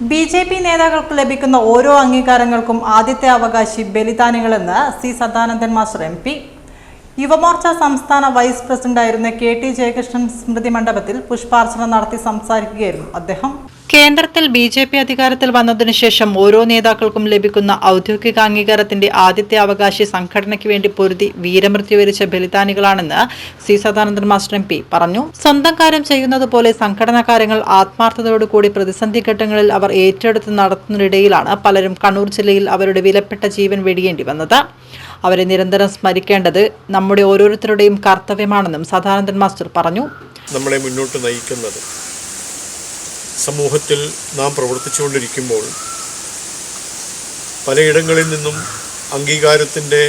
B J P നേതാക്കൾക്ക് ലഭിക്കുന്ന ഓരോ അംഗീകാരങ്ങൾക്കും ആദ്യത്തെ അവകാശി ബലിദാനികളെന്ന് C Sadanandan master M P Yuvamorcha സംസ്ഥാന വൈസ് പ്രസിഡന്റായിരുന്ന കെ ടി ജയകൃഷ്ണൻ സ്മൃതി മണ്ഡപത്തിൽ പുഷ്പാർച്ചന നടത്തി സംസാരിക്കുകയായിരുന്നു അദ്ദേഹം. കേന്ദ്രത്തിൽ ബി ജെ പി അധികാരത്തിൽ വന്നതിനു ശേഷം ഓരോ നേതാക്കൾക്കും ലഭിക്കുന്ന ഔദ്യോഗിക അംഗീകാരത്തിന്റെ ആദ്യത്തെ അവകാശി സംഘടനയ്ക്ക് വേണ്ടി പൊരുതി വീരമൃത്യു വരിച്ച ബലിദാനികളാണെന്ന് C Sadanandan master M P പറഞ്ഞു. സ്വന്തം കാര്യം ചെയ്യുന്നത് പോലെ സംഘടനാ കാര്യങ്ങൾ ആത്മാർത്ഥതയോടുകൂടി പ്രതിസന്ധി ഘട്ടങ്ങളിൽ അവർ ഏറ്റെടുത്ത് നടത്തുന്നതിനിടയിലാണ് പലരും കണ്ണൂർ ജില്ലയിൽ അവരുടെ വിലപ്പെട്ട ജീവൻ വെടിയേണ്ടി വന്നത്. അവരെ നിരന്തരം സ്മരിക്കേണ്ടത് നമ്മുടെ ഓരോരുത്തരുടെയും കർത്തവ്യമാണെന്നും സദാനന്ദൻ മാസ്റ്റർ പറഞ്ഞു. നമ്മളെ മുന്നോട്ട് നയിക്കുന്നത്. സമൂഹത്തിൽ നാം പ്രവർത്തിച്ചുകൊണ്ടിരിക്കുമ്പോൾ പലയിടങ്ങളിൽ നിന്നും അംഗീകാരത്തിന്റെ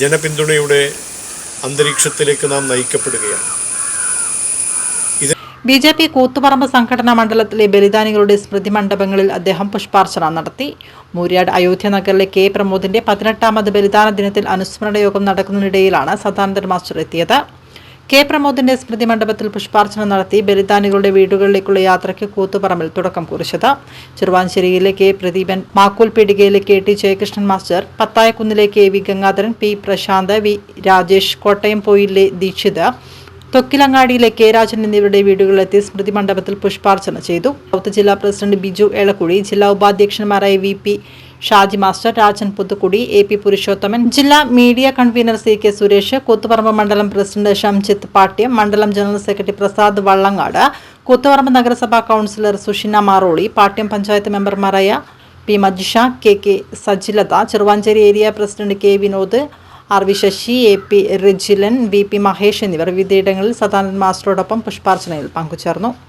ജനപിന്തുണയുടെ അന്തരീക്ഷത്തിലേക്ക് നാം നയിക്കപ്പെടുകയാണ്. ബി ജെ പി കൂത്തുപറമ്പ് സംഘടനാ മണ്ഡലത്തിലെ ബലിദാനികളുടെ സ്മൃതി മണ്ഡപങ്ങളിൽ അദ്ദേഹം പുഷ്പാർച്ചന നടത്തി. മൂര്യാട് അയോധ്യ നഗറിലെ കെ പ്രമോദിന്റെ പതിനെട്ടാമത് ബലിദാന ദിനത്തിൽ അനുസ്മരണ യോഗം നടക്കുന്നതിനിടയിലാണ് സദാനന്ദൻ മാസ്റ്റർ എത്തിയത്. കെ പ്രമോദിന്റെ സ്മൃതി മണ്ഡപത്തിൽ പുഷ്പാർച്ചന നടത്തി ബലിദാനികളുടെ വീടുകളിലേക്കുള്ള യാത്രയ്ക്ക് കൂത്തുപറമ്പിൽ തുടക്കം കുറിച്ചത്. ചെറുവാഞ്ചേരിയിലെ കെ പ്രദീപൻ മാക്കൂൽ പീടികയിലെ K T Jayakrishnan master പത്തായക്കുന്നിലെ K V Gangadharan P Prasanth V Rajesh Kottayam പോയിലെ Dikshit തൊക്കിലങ്ങാടിയിലെ കെ രാജൻ എന്നിവരുടെ വീടുകളിലെത്തി സ്മൃതി മണ്ഡപത്തിൽ പുഷ്പാർച്ചന ചെയ്തു. സൗത്ത് ജില്ലാ പ്രസിഡന്റ് ബിജു ഏളക്കുഴി ജില്ലാ ഉപാധ്യക്ഷന്മാരായ V P Shaji master Rajan Puthukkudi A P Purushothaman ജില്ലാ media convener C K Suresh Koothuparamba മണ്ഡലം പ്രസിഡന്റ് ഷംജിത്ത് പാട്യം മണ്ഡലം ജനറൽ സെക്രട്ടറി പ്രസാദ് വള്ളങ്ങാട് കൂത്തുപറമ്പ് നഗരസഭാ കൗൺസിലർ സുഷിന മാറോളി പാട്യം പഞ്ചായത്ത് മെമ്പർമാരായ P Majisha K K Sajilatha Cheruvanchery area president K Vinod R V Sasi A P Rijilan V P Mahesh എന്നിവർ വിവിധയിടങ്ങളിൽ സദാനന്ദ് മാസ്റ്ററോടൊപ്പം പുഷ്പാർച്ചനയിൽ പങ്കുചേർന്നു.